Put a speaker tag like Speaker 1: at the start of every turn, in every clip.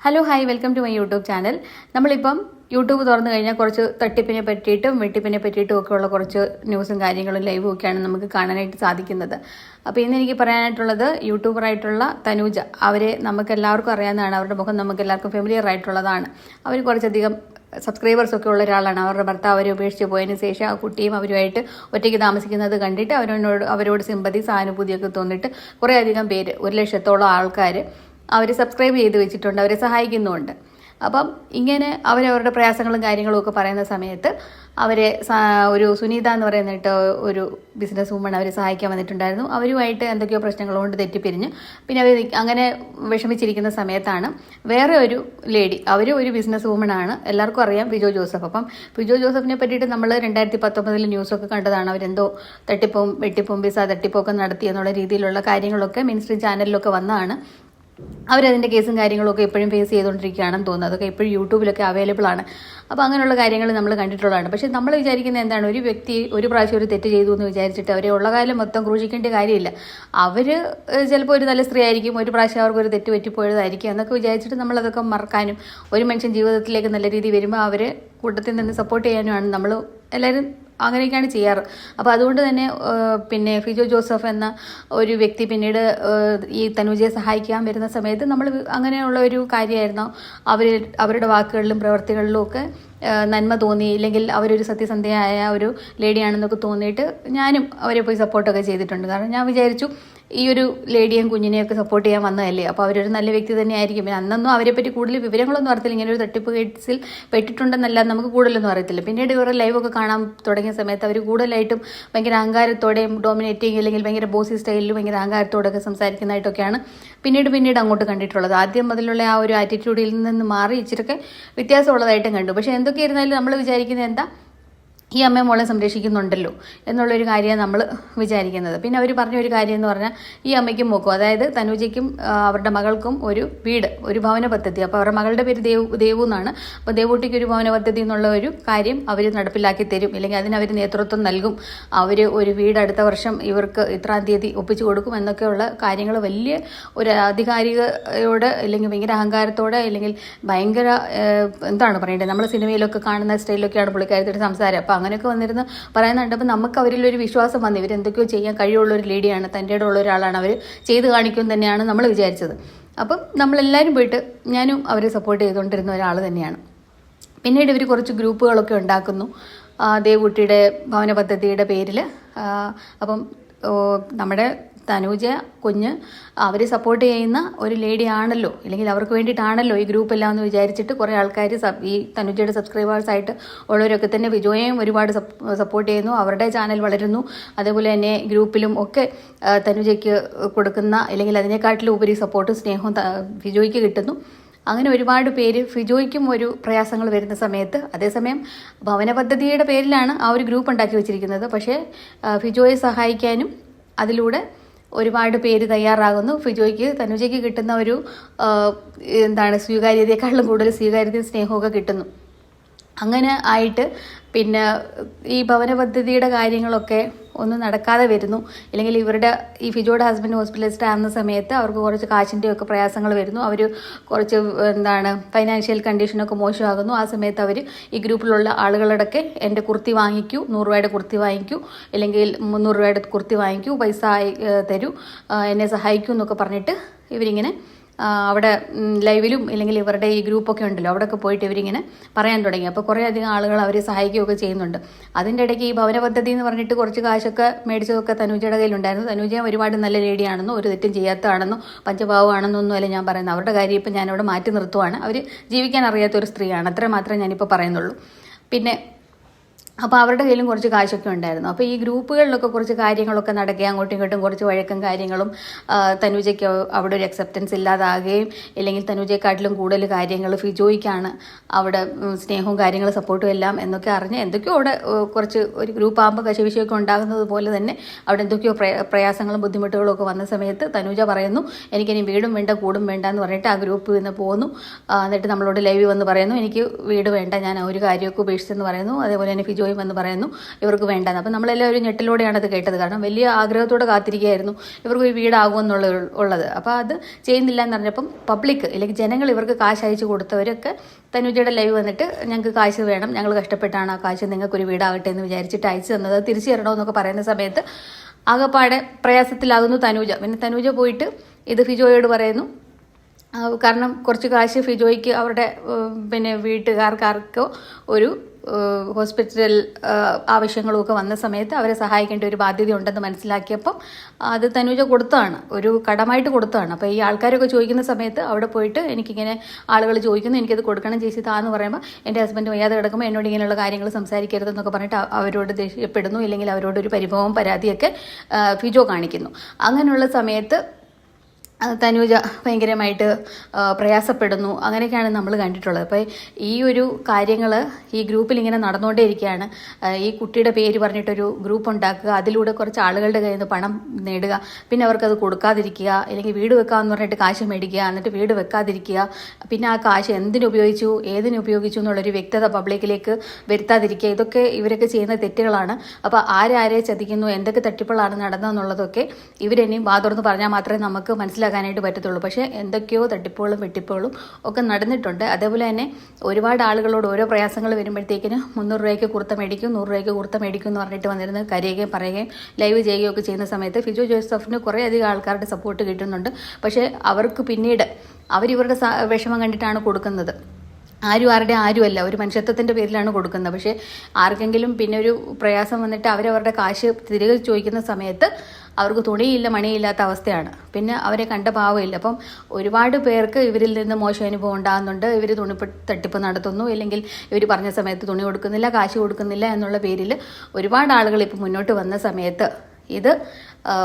Speaker 1: Hello hi welcome to my YouTube channel നമ്മളിപ്പം YouTube തുറന്നു കഴിഞ്ഞാൽ കുറച്ച് തട്ടിപ്പിനെ പറ്റിയിട്ടും വെട്ടിപ്പിനെ പറ്റിയിട്ടും ഒക്കെ ഉള്ള കുറച്ച് ന്യൂസും കാര്യങ്ങളും ലൈവും ഒക്കെയാണ് നമുക്ക് കാണാനായിട്ട് സാധിക്കുന്നത്. അപ്പോൾ ഇന്ന് എനിക്ക് പറയാനായിട്ടുള്ളത് യൂട്യൂബറായിട്ടുള്ള തനൂജ. അവരെ നമുക്ക് എല്ലാവർക്കും അറിയാവുന്നതാണ്. അവരുടെ മുഖം നമുക്ക് എല്ലാവർക്കും ഫെമിലിയർ ആയിട്ടുള്ളതാണ്. അവർ കുറച്ചധികം സബ്സ്ക്രൈബേഴ്സ് ഒക്കെ ഉള്ള ഒരാളാണ്. അവരുടെ ഭർത്താവ് അവരെ ഉപേക്ഷിച്ച് പോയതിന് ശേഷം ആ കുട്ടിയും അവരുമായിട്ട് ഒറ്റയ്ക്ക് താമസിക്കുന്നത് കണ്ടിട്ട് അവരോട് അവരോട് സിമ്പതി സഹാനുഭൂതിയൊക്കെ തോന്നിയിട്ട് കുറേയധികം പേര് ഒരു ലക്ഷത്തോളം ആൾക്കാർ അവർ സബ്സ്ക്രൈബ് ചെയ്ത് വെച്ചിട്ടുണ്ട് അവരെ സഹായിക്കുന്നുമുണ്ട്. അപ്പം ഇങ്ങനെ അവരവരുടെ പ്രയാസങ്ങളും കാര്യങ്ങളും ഒക്കെ പറയുന്ന സമയത്ത് അവരെ ഒരു സുനീത എന്ന് പറയുന്നിട്ട് ഒരു ബിസിനസ് വുമൺ അവരെ സഹായിക്കാൻ വന്നിട്ടുണ്ടായിരുന്നു. അവരുമായിട്ട് എന്തൊക്കെയോ പ്രശ്നങ്ങൾ കൊണ്ട് തെറ്റിപ്പിരിഞ്ഞ് പിന്നെ അവർ അങ്ങനെ വിഷമിച്ചിരിക്കുന്ന സമയത്താണ് വേറെ ഒരു ലേഡി അവർ ഒരു ബിസിനസ് വുമൺ ആണ്. എല്ലാവർക്കും അറിയാം ബിജോ ജോസഫ്. അപ്പം ബിജോ ജോസഫിനെ പറ്റിയിട്ട് നമ്മൾ രണ്ടായിരത്തി പത്തൊമ്പതിൽ ന്യൂസൊക്കെ കണ്ടതാണ്. അവരെന്തോ തട്ടിപ്പും വെട്ടിപ്പും വിസ തട്ടിപ്പൊക്കെ നടത്തി എന്നുള്ള രീതിയിലുള്ള കാര്യങ്ങളൊക്കെ സ്ട്രീം ചാനലിലൊക്കെ വന്നതാണ്. അവരതിന്റെ കേസും കാര്യങ്ങളൊക്കെ എപ്പോഴും ഫേസ് ചെയ്തുകൊണ്ടിരിക്കുകയാണെന്ന് തോന്നുന്നത് അതൊക്കെ ഇപ്പോഴും യൂട്യൂബിലൊക്കെ അവൈലബിൾ ആണ്. അപ്പോൾ അങ്ങനെയുള്ള കാര്യങ്ങൾ നമ്മൾ കണ്ടിട്ടുള്ളതാണ്. പക്ഷേ നമ്മൾ വിചാരിക്കുന്നത് എന്താണ്? ഒരു വ്യക്തി ഒരു പ്രാവശ്യം ഒരു തെറ്റ് ചെയ്തു എന്ന് വിചാരിച്ചിട്ട് അവരെ ഉള്ള കാലം മൊത്തം ക്രൂശിക്കേണ്ട കാര്യമില്ല. അവർ ചിലപ്പോൾ ഒരു നല്ല സ്ത്രീ ആയിരിക്കും ഒരു പ്രാവശ്യം അവർക്ക് ഒരു തെറ്റ് പറ്റിപ്പോയതായിരിക്കും എന്നൊക്കെ വിചാരിച്ചിട്ട് നമ്മളതൊക്കെ മറക്കാനും ഒരു മനുഷ്യൻ ജീവിതത്തിലേക്ക് നല്ല രീതിയിൽ വരുമ്പോൾ അവരെ കൂട്ടത്തിൽ നിന്ന് സപ്പോർട്ട് ചെയ്യാനുമാണ് നമ്മൾ എല്ലാവരും അങ്ങനെയൊക്കെയാണ് ചെയ്യാറ്. അപ്പോൾ അതുകൊണ്ട് തന്നെ പിന്നെ ഫിജോ ജോസഫ് എന്ന ഒരു വ്യക്തി പിന്നീട് ഈ തനുജയെ സഹായിക്കാൻ വരുന്ന സമയത്ത് നമ്മൾ അങ്ങനെയുള്ള ഒരു കാര്യമായിരുന്നു. അവർ അവരുടെ വാക്കുകളിലും പ്രവർത്തികളിലും ഒക്കെ നന്മ തോന്നി ഇല്ലെങ്കിൽ അവരൊരു സത്യസന്ധയായ ഒരു ലേഡിയാണെന്നൊക്കെ തോന്നിയിട്ട് ഞാനും അവരെ പോയി സപ്പോർട്ടൊക്കെ ചെയ്തിട്ടുണ്ട്. കാരണം ഞാൻ വിചാരിച്ചു ഈ ഒരു ലേഡിയും കുഞ്ഞിനെയും ഒക്കെ സപ്പോർട്ട് ചെയ്യാൻ വന്നതല്ലേ? അപ്പോൾ അവരൊരു നല്ല വ്യക്തി തന്നെയായിരിക്കും. പിന്നെ അന്നൊന്നും അവരെ പറ്റി കൂടുതൽ വിവരങ്ങളൊന്നും അറിയത്തില്ല. ഇങ്ങനെ ഒരു തട്ടിപ്പ് കേസിൽ പെട്ടിട്ടുണ്ടെന്നല്ല നമുക്ക് കൂടുതലൊന്നും അറിയത്തില്ല. പിന്നീട് ഇവരുടെ ലൈവൊക്കെ കാണാൻ തുടങ്ങിയ സമയത്ത് അവർ കൂടുതലായിട്ടും ഭയങ്കര അഹങ്കാരത്തോടെയും ഡോമിനേറ്റിംഗ് അല്ലെങ്കിൽ ഭയങ്കര ബോസി സ്റ്റൈലിൽ ഭയങ്കര അഹങ്കാരത്തോടെയൊക്കെ സംസാരിക്കുന്നതായിട്ടൊക്കെയാണ് പിന്നീട് പിന്നീട് അങ്ങോട്ട് കണ്ടിട്ടുള്ളത്. ആദ്യം മുതലുള്ള ആ ഒരു ആറ്റിറ്റ്യൂഡിൽ നിന്ന് മാറി ഇച്ചിരൊക്കെ വ്യത്യാസമുള്ളതായിട്ടും കണ്ടു. പക്ഷേ എന്തൊക്കെ ഇരുന്നാലും നമ്മൾ വിചാരിക്കുന്നത് എന്താ? ഈ അമ്മയും മോളെ സംരക്ഷിക്കുന്നുണ്ടല്ലോ എന്നുള്ളൊരു കാര്യമാണ് നമ്മൾ വിചാരിക്കുന്നത്. പിന്നെ അവർ പറഞ്ഞ ഒരു കാര്യം എന്ന് പറഞ്ഞാൽ ഈ അമ്മയ്ക്കും മോക്കും അതായത് തനുജയ്ക്കും അവരുടെ മകൾക്കും ഒരു വീട് ഒരു ഭവന പദ്ധതി. അപ്പോൾ അവരുടെ മകളുടെ പേര് ദേവു ദേവു എന്നാണ്. അപ്പോൾ ദേവൂട്ടിക്ക് ഒരു ഭവന പദ്ധതി എന്നുള്ള ഒരു കാര്യം അവർ നടപ്പിലാക്കി തരും. ഇല്ലെങ്കിൽ അതിന് അവർ നേതൃത്വം നൽകും. അവർ ഒരു വീട് അടുത്ത വർഷം ഇവർക്ക് ഇത്രാം തീയതി ഒപ്പിച്ചു കൊടുക്കും എന്നൊക്കെയുള്ള കാര്യങ്ങൾ വലിയ ഒരു ആധികാരികയോട് അല്ലെങ്കിൽ ഭയങ്കര അഹങ്കാരത്തോടെ അല്ലെങ്കിൽ ഭയങ്കര എന്താണ് പറയേണ്ടത്? നമ്മൾ സിനിമയിലൊക്കെ കാണുന്ന സ്റ്റൈലിലൊക്കെയാണ് പുള്ളിക്കാരത്തിന്റെ സംസാരം. അപ്പോൾ അങ്ങനെയൊക്കെ വന്നിരുന്ന്. പറയുന്നുണ്ട് അപ്പോൾ നമുക്ക് അവരിലൊരു വിശ്വാസം വന്നു. ഇവരെന്തൊക്കെയോ ചെയ്യാൻ കഴിവുള്ള ഒരു ലേഡിയാണ് തന്റെ ഉള്ള ഒരാളാണ്. അവർ ചെയ്ത് കാണിക്കും തന്നെയാണ് നമ്മൾ വിചാരിച്ചത്. അപ്പം നമ്മളെല്ലാവരും പോയിട്ട് ഞാനും അവരെ സപ്പോർട്ട് ചെയ്തുകൊണ്ടിരുന്ന ഒരാൾ തന്നെയാണ്. പിന്നീട് ഇവർ കുറച്ച് ഗ്രൂപ്പുകളൊക്കെ ഉണ്ടാക്കുന്നു. ദേവൂട്ടിയുടെ ഭവന പദ്ധതിയുടെ പേരിൽ അപ്പം നമ്മുടെ തനൂജ കുഞ്ഞ് അവരെ സപ്പോർട്ട് ചെയ്യുന്ന ഒരു ലേഡി ആണല്ലോ. അല്ലെങ്കിൽ അവർക്ക് വേണ്ടിയിട്ടാണല്ലോ ഈ ഗ്രൂപ്പ് എല്ലാം എന്ന് വിചാരിച്ചിട്ട് കുറേ ആൾക്കാർ ഈ തനുജയുടെ സബ്സ്ക്രൈബേഴ്സ് ആയിട്ട് ഉള്ളവരൊക്കെ തന്നെ വിജോയെയും ഒരുപാട് സപ്പോർട്ട് ചെയ്യുന്നു. അവരുടെ ചാനൽ വളരുന്നു. അതേപോലെ തന്നെ ഗ്രൂപ്പിലും ഒക്കെ തനുജയ്ക്ക് കൊടുക്കുന്ന അല്ലെങ്കിൽ അതിനെക്കാട്ടിലും ഉപരി സപ്പോർട്ട് സ്നേഹവും വിജോയ്ക്ക് കിട്ടുന്നു. അങ്ങനെ ഒരുപാട് പേര് ഫിജോയ്ക്കും ഒരു പ്രയാസങ്ങൾ വരുന്ന സമയത്ത് അതേസമയം ഭവന പദ്ധതിയുടെ പേരിലാണ് ആ ഒരു ഗ്രൂപ്പ് ഉണ്ടാക്കി വെച്ചിരിക്കുന്നത്. പക്ഷേ ഫിജോയെ സഹായിക്കാനും അതിലൂടെ ഒരുപാട് പേര് തയ്യാറാകുന്നു. ഫിജോയ്ക്ക് തനുജയ്ക്ക് കിട്ടുന്ന ഒരു എന്താണ് സ്വീകാര്യതയെക്കാളും കൂടുതൽ സ്വീകാര്യതയും സ്നേഹമൊക്കെ കിട്ടുന്നു. അങ്ങനെ ആയിട്ട് പിന്നെ ഈ ഭവന പദ്ധതിയുടെ കാര്യങ്ങളൊക്കെ ഒന്നും നടക്കാതെ വരുന്നു. അല്ലെങ്കിൽ ഇവരുടെ ഈ ഫിജോയുടെ ഹസ്ബൻഡ് ഹോസ്പിറ്റലിസ്റ്റ് ആകുന്ന സമയത്ത് അവർക്ക് കുറച്ച് കാശിന്റെയൊക്കെ പ്രയാസങ്ങൾ വരുന്നു. അവർ കുറച്ച് എന്താണ് ഫൈനാൻഷ്യൽ കണ്ടീഷനൊക്കെ മോശമാകുന്നു. ആ സമയത്ത് അവർ ഈ ഗ്രൂപ്പിലുള്ള ആളുകളോടൊക്കെ എന്റെ കുർത്തി വാങ്ങിക്കൂ നൂറ് രൂപയുടെ കുർത്തി വാങ്ങിക്കൂ അല്ലെങ്കിൽ മുന്നൂറ് രൂപയുടെ കുർത്തി വാങ്ങിക്കൂ പൈസ തരൂ എന്നെ സഹായിക്കൂ എന്നൊക്കെ പറഞ്ഞിട്ട് ഇവരിങ്ങനെ അവിടെ ലൈവിലും ഇല്ലെങ്കിൽ ഇവരുടെ ഈ ഗ്രൂപ്പൊക്കെ ഉണ്ടല്ലോ അവിടെയൊക്കെ പോയിട്ട് ഇവരിങ്ങനെ പറയാൻ തുടങ്ങി. അപ്പോൾ കുറേ അധികം ആളുകൾ അവരെ സഹായിക്കുകയൊക്കെ ചെയ്യുന്നുണ്ട്. അതിന്റെ ഇടയ്ക്ക് ഈ ഭവന പദ്ധതി എന്ന് പറഞ്ഞിട്ട് കുറച്ച് കാശൊക്കെ മേടിച്ചതൊക്കെ തനുജയുടെ കയ്യിലുണ്ടായിരുന്നു. തനുജ ഒരുപാട് നല്ല ലേഡിയാണെന്നോ ഒരു തെറ്റും ചെയ്യാത്തതാണെന്നോ പഞ്ചഭാവമാണെന്നൊന്നും അല്ല ഞാൻ പറയുന്നത്. അവരുടെ കാര്യം ഇപ്പം ഞാനിവിടെ മാറ്റി നിർത്തുവാണ്. അവർ ജീവിക്കാൻ അറിയാത്ത ഒരു സ്ത്രീയാണ്. അത്ര മാത്രമേ ഞാനിപ്പോൾ പറയുന്നുള്ളൂ. പിന്നെ അപ്പോൾ അവരുടെ കയ്യിലും കുറച്ച് കാശൊക്കെ ഉണ്ടായിരുന്നു. അപ്പോൾ ഈ ഗ്രൂപ്പുകളിലൊക്കെ കുറച്ച് കാര്യങ്ങളൊക്കെ നടക്കുക അങ്ങോട്ടും ഇങ്ങോട്ടും കുറച്ച് വഴക്കും കാര്യങ്ങളും തനുജയ്ക്ക് അവിടെ ഒരു അക്സെപ്റ്റൻസ് ഇല്ലാതാകുകയും ഇല്ലെങ്കിൽ തനുജയെക്കാട്ടിലും കൂടുതൽ കാര്യങ്ങൾ ഫിജോയ്ക്കാണ് അവിടെ സ്നേഹവും കാര്യങ്ങളും സപ്പോർട്ടും എല്ലാം എന്നൊക്കെ അറിഞ്ഞ് എന്തൊക്കെയോ അവിടെ കുറച്ച് ഒരു ഗ്രൂപ്പ് ആകുമ്പോൾ കശവിശയൊക്കെ ഉണ്ടാകുന്നത് പോലെ തന്നെ അവിടെ എന്തൊക്കെയോ പ്രയാസങ്ങളും ബുദ്ധിമുട്ടുകളും ഒക്കെ വന്ന സമയത്ത് തനുജ പറയുന്നു എനിക്കിനി വീടും വേണ്ട കൂടും വേണ്ട എന്ന് പറഞ്ഞിട്ട് ആ ഗ്രൂപ്പിൽ നിന്ന് പോന്നു. എന്നിട്ട് നമ്മളോട് ലൈവ് വന്ന് പറയുന്നു എനിക്ക് വീട് വേണ്ട ഞാൻ ആ ഒരു കാര്യമൊക്കെ ഉപേക്ഷിച്ചെന്ന് പറയുന്നു. അതേപോലെ തന്നെ ഫിജോയെ ഫിജോയും എന്ന് പറയുന്നു. ഇവർക്ക് വേണ്ടെന്ന്. അപ്പം നമ്മളെല്ലാവരും ഞെട്ടിലൂടെയാണ് അത് കേട്ടത്. കാരണം വലിയ ആഗ്രഹത്തോടെ കാത്തിരിക്കുകയായിരുന്നു ഇവർക്ക് ഒരു വീടാകുമെന്നുള്ള ഉള്ളത്. അപ്പോൾ അത് ചെയ്യുന്നില്ല എന്ന് പറഞ്ഞപ്പം പബ്ലിക് അല്ലെങ്കിൽ ജനങ്ങൾ ഇവർക്ക് കാശ് അയച്ചു കൊടുത്തവരൊക്കെ തനുജയുടെ ലൈവ് വന്നിട്ട് ഞങ്ങൾക്ക് കാശ് വേണം ഞങ്ങൾ കഷ്ടപ്പെട്ടാണ് ആ കാശ് നിങ്ങൾക്കൊരു വീടാകട്ടെ എന്ന് വിചാരിച്ചിട്ട് അയച്ചു തന്നത്. തിരിച്ചു തരണമെന്നൊക്കെ പറയുന്ന സമയത്ത് ആകപ്പാടെ പ്രയാസത്തിലാകുന്നു തനൂജ. പിന്നെ തനൂജ പോയിട്ട് ഇത് ഫിജോയോട് പറയുന്നു. കാരണം കുറച്ച് കാശ് ഫിജോയ്ക്ക് അവരുടെ പിന്നെ വീട്ടുകാർക്കാർക്കോ ഒരു ഹോസ്പിറ്റൽ ആവശ്യങ്ങളുമൊക്കെ വന്ന സമയത്ത് അവരെ സഹായിക്കേണ്ട ഒരു ബാധ്യത ഉണ്ടെന്ന് മനസ്സിലാക്കിയപ്പം അത് തനുജ കൊടുത്തതാണ് ഒരു കടമായിട്ട് കൊടുത്തതാണ് അപ്പോൾ ഈ ആൾക്കാരൊക്കെ ചോദിക്കുന്ന സമയത്ത് അവിടെ പോയിട്ട് എനിക്കിങ്ങനെ ആളുകൾ ചോദിക്കുന്നു എനിക്കത് കൊടുക്കണം ചേച്ചി താന്ന് പറയുമ്പോൾ എന്റെ ഹസ്ബൻഡ് വയ്യാതെ കിടക്കുമ്പോൾ എന്നോട് ഇങ്ങനെയുള്ള കാര്യങ്ങൾ സംസാരിക്കരുതെന്നൊക്കെ പറഞ്ഞിട്ട് അവരോട് ദേഷ്യപ്പെടുന്നു ഇല്ലെങ്കിൽ അവരോട് ഒരു പരിഭവം പരാതിയൊക്കെ ഫിജോ കാണിക്കുന്നു. അങ്ങനെയുള്ള സമയത്ത് തനൂജ ഭയങ്കരമായിട്ട് പ്രയാസപ്പെടുന്നു. അങ്ങനെയൊക്കെയാണ് നമ്മൾ കണ്ടിട്ടുള്ളത്. അപ്പോൾ ഈ ഒരു കാര്യങ്ങൾ ഈ ഗ്രൂപ്പിൽ ഇങ്ങനെ നടന്നുകൊണ്ടേ ഇരിക്കുകയാണ് ഈ കുട്ടിയുടെ പേര് പറഞ്ഞിട്ടൊരു ഗ്രൂപ്പ് ഉണ്ടാക്കുക അതിലൂടെ കുറച്ച് ആളുകളുടെ കയ്യിൽ നിന്ന് പണം നേടുക പിന്നെ അവർക്കത് കൊടുക്കാതിരിക്കുക അല്ലെങ്കിൽ വീട് വെക്കാമെന്ന് പറഞ്ഞിട്ട് കാശ് മേടിക്കുക എന്നിട്ട് വീട് വെക്കാതിരിക്കുക പിന്നെ ആ കാശ് എന്തിനുപയോഗിച്ചു ഏതിനുപയോഗിച്ചു എന്നുള്ളൊരു വ്യക്തത പബ്ലിക്കിലേക്ക് വരുത്താതിരിക്കുക ഇതൊക്കെ ഇവരൊക്കെ ചെയ്യുന്ന തെറ്റുകളാണ്. അപ്പോൾ ആരാരെ ചതിക്കുന്നു എന്തൊക്കെ തട്ടിപ്പുകളാണ് നടന്നതെന്നുള്ളതൊക്കെ ഇവരെനിയും വാതുറന്ന് പറഞ്ഞാൽ മാത്രമേ നമുക്ക് മനസ്സിലാക്കാനായിട്ട് പറ്റത്തുള്ളൂ. പക്ഷേ എന്തൊക്കെയോ തട്ടിപ്പുകളും വെട്ടിപ്പുകളും ഒക്കെ നടന്നിട്ടുണ്ട്. അതേപോലെ തന്നെ ഒരുപാട് ആളുകളോട് ഓരോ പ്രയാസങ്ങൾ വരുമ്പോഴത്തേക്കിന് മുന്നൂറ് രൂപയ്ക്ക് കുർത്ത മേടിക്കും നൂറ് രൂപയ്ക്ക് കുർത്ത മേടിക്കും എന്ന് പറഞ്ഞിട്ട് വന്നിരുന്ന് കരയുകയും പറയുകയും ലൈവ് ചെയ്യുകയും ഒക്കെ ചെയ്യുന്ന സമയത്ത് ഫിജോ ജോസഫിന് കുറേയധികം ആൾക്കാരുടെ സപ്പോർട്ട് കിട്ടുന്നുണ്ട്. പക്ഷേ അവർക്ക് പിന്നീട് അവരിവരുടെ വിഷമം കണ്ടിട്ടാണ് കൊടുക്കുന്നത്. ആരും ആരുടെ ആരുമല്ല. ഒരു മനുഷ്യത്വത്തിന്റെ പേരിലാണ് കൊടുക്കുന്നത്. പക്ഷേ ആർക്കെങ്കിലും പിന്നെ ഒരു പ്രയാസം വന്നിട്ട് അവരവരുടെ കാശ് തിരികെ ചോദിക്കുന്ന സമയത്ത് അവർക്ക് തുണിയില്ല മണിയില്ലാത്ത അവസ്ഥയാണ്. പിന്നെ അവരെ കണ്ട ഭാവമില്ല. അപ്പം ഒരുപാട് പേർക്ക് ഇവരിൽ നിന്ന് മോശം അനുഭവം ഉണ്ടാകുന്നുണ്ട്. ഇവർ തുണി തട്ടിപ്പ് നടത്തുന്നു. ഇല്ലെങ്കിൽ ഇവർ പറഞ്ഞ സമയത്ത് തുണി കൊടുക്കുന്നില്ല കാശ് കൊടുക്കുന്നില്ല എന്നുള്ള പേരിൽ ഒരുപാട് ആളുകൾ ഇപ്പോൾ മുന്നോട്ട് വന്ന സമയത്ത് ഇത്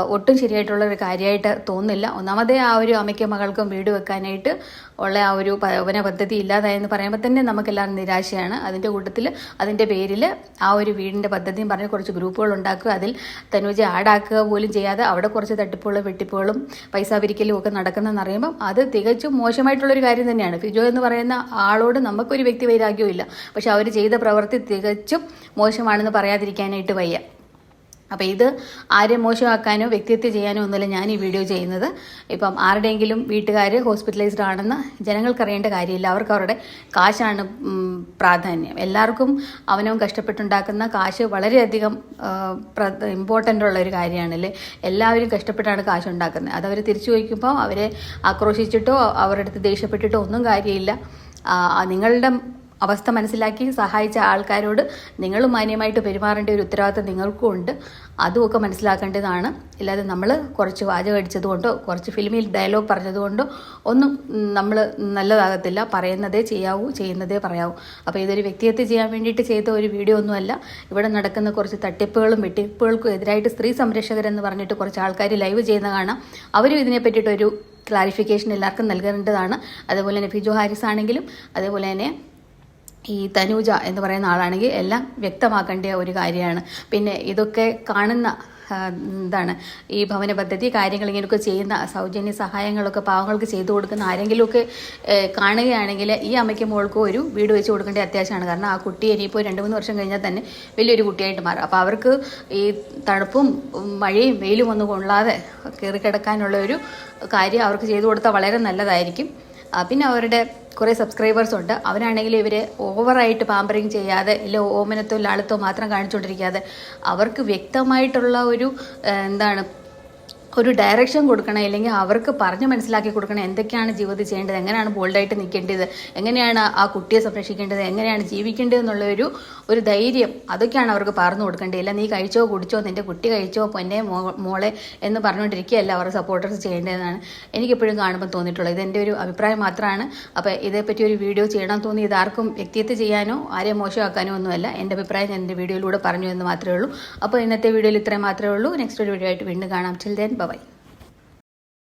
Speaker 1: ഒട്ടും ശരിയായിട്ടുള്ള ഒരു കാര്യമായിട്ട് തോന്നുന്നില്ല. ഒന്നാമതേ ആ ഒരു അമ്മയ്ക്കും മകൾക്കും വീട് വെക്കാനായിട്ട് ഉള്ള ആ ഒരു പവന പദ്ധതി ഇല്ലാതായെന്ന് പറയുമ്പോൾ തന്നെ നമുക്കെല്ലാം നിരാശയാണ്. അതിന്റെ കൂട്ടത്തിൽ അതിന്റെ പേരിൽ ആ ഒരു വീടിന്റെ പദ്ധതിയും പറഞ്ഞ് കുറച്ച് ഗ്രൂപ്പുകൾ ഉണ്ടാക്കുക. അതിൽ തനുജ ആഡാക്കുക പോലും ചെയ്യാതെ അവിടെ കുറച്ച് തട്ടിപ്പുകളും വെട്ടിപ്പുകളും പൈസ പിരിക്കലും ഒക്കെ നടക്കുന്നതെന്ന് അറിയുമ്പം അത് തികച്ചും മോശമായിട്ടുള്ളൊരു കാര്യം തന്നെയാണ്. ഫിജോ എന്ന് പറയുന്ന ആളോട് നമുക്കൊരു വ്യക്തി വൈരാഗ്യവും ഇല്ല പക്ഷെ അവർ ചെയ്ത പ്രവൃത്തി തികച്ചും മോശമാണെന്ന് പറയാതിരിക്കാനായിട്ട് വയ്യ. അപ്പോൾ ഇത് ആരെയും മോശമാക്കാനോ വ്യക്തിത്വം ചെയ്യാനോ ഒന്നുമില്ല ഞാൻ ഈ വീഡിയോ ചെയ്യുന്നത്. ഇപ്പം ആരുടെയെങ്കിലും വീട്ടുകാർ ഹോസ്പിറ്റലൈസ്ഡ് ആണെന്ന് ജനങ്ങൾക്കറിയേണ്ട കാര്യമില്ല. അവർക്ക് അവരുടെ കാശാണ് പ്രാധാന്യം. എല്ലാവർക്കും അവനവൻ കഷ്ടപ്പെട്ടുണ്ടാക്കുന്ന കാശ് വളരെയധികം ഇമ്പോർട്ടന്റ് ഉള്ള ഒരു കാര്യമാണല്ലേ? എല്ലാവരും കഷ്ടപ്പെട്ടാണ് കാശ് ഉണ്ടാക്കുന്നത് അതവർ തിരിച്ചു ചോദിക്കുമ്പോൾ അവരെ ആക്രോശിച്ചിട്ടോ അവരുടെ അടുത്ത് ദേഷ്യപ്പെട്ടിട്ടോ ഒന്നും കാര്യമില്ല. നിങ്ങളുടെ അവസ്ഥ മനസ്സിലാക്കി സഹായിച്ച ആൾക്കാരോട് നിങ്ങൾ മാന്യമായിട്ട് പെരുമാറേണ്ട ഒരു ഉത്തരവാദിത്തം നിങ്ങൾക്കും ഉണ്ട്. അതുമൊക്കെ മനസ്സിലാക്കേണ്ടതാണ്. ഇല്ലാതെ നമ്മൾ കുറച്ച് വാചകം അടിച്ചതുകൊണ്ടോ കുറച്ച് ഫിലിമിൽ ഡയലോഗ് പറഞ്ഞതുകൊണ്ടോ ഒന്നും നമ്മൾ നല്ലതാകത്തില്ല. പറയുന്നതേ ചെയ്യാവൂ ചെയ്യുന്നതേ പറയാവൂ. അപ്പോൾ ഇതൊരു വ്യക്തിഹത്യ ചെയ്യാൻ വേണ്ടിയിട്ട് ചെയ്ത ഒരു വീഡിയോ ഒന്നുമല്ല. ഇവിടെ നടക്കുന്ന കുറച്ച് തട്ടിപ്പുകളും വെട്ടിപ്പുകൾക്കും എതിരായിട്ട് സ്ത്രീ സംരക്ഷകരെന്ന് പറഞ്ഞിട്ട് കുറച്ച് ആൾക്കാർ ലൈവ് ചെയ്യുന്ന കാണാം. അവരും ഇതിനെ പറ്റിയിട്ടൊരു ക്ലാരിഫിക്കേഷൻ എല്ലാവർക്കും നൽകേണ്ടതാണ്. അതേപോലെ തന്നെ ഫിജോ ഹാരിസ് ആണെങ്കിലും അതേപോലെ തന്നെ ഈ തനൂജ എന്ന് പറയുന്ന ആളാണെങ്കിൽ എല്ലാം വ്യക്തമാക്കേണ്ട ഒരു കാര്യമാണ്. പിന്നെ ഇതൊക്കെ കാണുന്ന എന്താണ് ഈ ഭവന പദ്ധതി കാര്യങ്ങൾ ഇങ്ങനെയൊക്കെ ചെയ്യുന്ന സൗജന്യ സഹായങ്ങളൊക്കെ പാവങ്ങൾക്ക് ചെയ്തു കൊടുക്കുന്ന ആരെങ്കിലുമൊക്കെ കാണുകയാണെങ്കിൽ ഈ അമ്മയ്ക്ക് മോൾക്കും ഒരു വീട് വെച്ച് കൊടുക്കേണ്ട അത്യാവശ്യമാണ്. കാരണം ആ കുട്ടി ഇനിയിപ്പോൾ രണ്ട് മൂന്ന് വർഷം കഴിഞ്ഞാൽ തന്നെ വലിയൊരു കുട്ടിയായിട്ട് മാറും. അപ്പോൾ അവർക്ക് ഈ തണുപ്പും മഴയും വെയിലും ഒന്നും കൊള്ളാതെ കയറി കിടക്കാനുള്ള ഒരു കാര്യം അവർക്ക് ചെയ്തു കൊടുത്താൽ വളരെ നല്ലതായിരിക്കും. പിന്നെ അവരുടെ കുറേ സബ്സ്ക്രൈബേഴ്സ് ഉണ്ട്. അവരാണെങ്കിൽ ഇവർ ഓവറായിട്ട് പാമ്പറിങ് ചെയ്യാതെ ഇല്ല ഓമനത്തോ ലാളിത്തോ മാത്രം കാണിച്ചുകൊണ്ടിരിക്കാതെ അവർക്ക് വ്യക്തമായിട്ടുള്ള ഒരു എന്താണ് ഒരു ഡയറക്ഷൻ കൊടുക്കണം അല്ലെങ്കിൽ അവർക്ക് പറഞ്ഞ് മനസ്സിലാക്കി കൊടുക്കണം എന്തൊക്കെയാണ് ജീവിതത്തിൽ ചെയ്യേണ്ടത് എങ്ങനെയാണ് ബോൾഡായിട്ട് നിൽക്കേണ്ടത് എങ്ങനെയാണ് ആ കുട്ടിയെ സംരക്ഷിക്കേണ്ടത് എങ്ങനെയാണ് ജീവിക്കേണ്ടത് എന്നുള്ള ഒരു ധൈര്യം അതൊക്കെയാണ് അവർക്ക് പറഞ്ഞു കൊടുക്കേണ്ടത്. ഇല്ല നീ കഴിച്ചോ കുടിച്ചോ നിന്റെ കുട്ടി കഴിച്ചോ പൊന്നെ മോളെ എന്ന് പറഞ്ഞുകൊണ്ടിരിക്കുകയല്ല അവർ സപ്പോർട്ടേഴ്സ് ചെയ്യേണ്ടതെന്നാണ് എനിക്കെപ്പോഴും കാണുമ്പോൾ തോന്നിയിട്ടുള്ളത്. ഇതെന്റെ ഒരു അഭിപ്രായം മാത്രമാണ്. അപ്പോൾ ഇതേപ്പറ്റി ഒരു വീഡിയോ ചെയ്യണം തോന്നി ഇതാർക്കും വ്യക്തിത്വം ചെയ്യാനോ ആരെയും മോശമാക്കാനോ ഒന്നുമല്ല. എന്റെ അഭിപ്രായം ഞാൻ എന്റെ വീഡിയോയിലൂടെ പറഞ്ഞു എന്ന് മാത്രമേ ഉള്ളൂ. അപ്പോൾ ഇന്നത്തെ വീഡിയോയിൽ ഇത്രയും മാത്രമേ ഉള്ളൂ. നെക്സ്റ്റ് ഒരു വീഡിയോ ആയിട്ട് വീണ്ടും കാണാം. ചിൽ ദെൻ বাবাই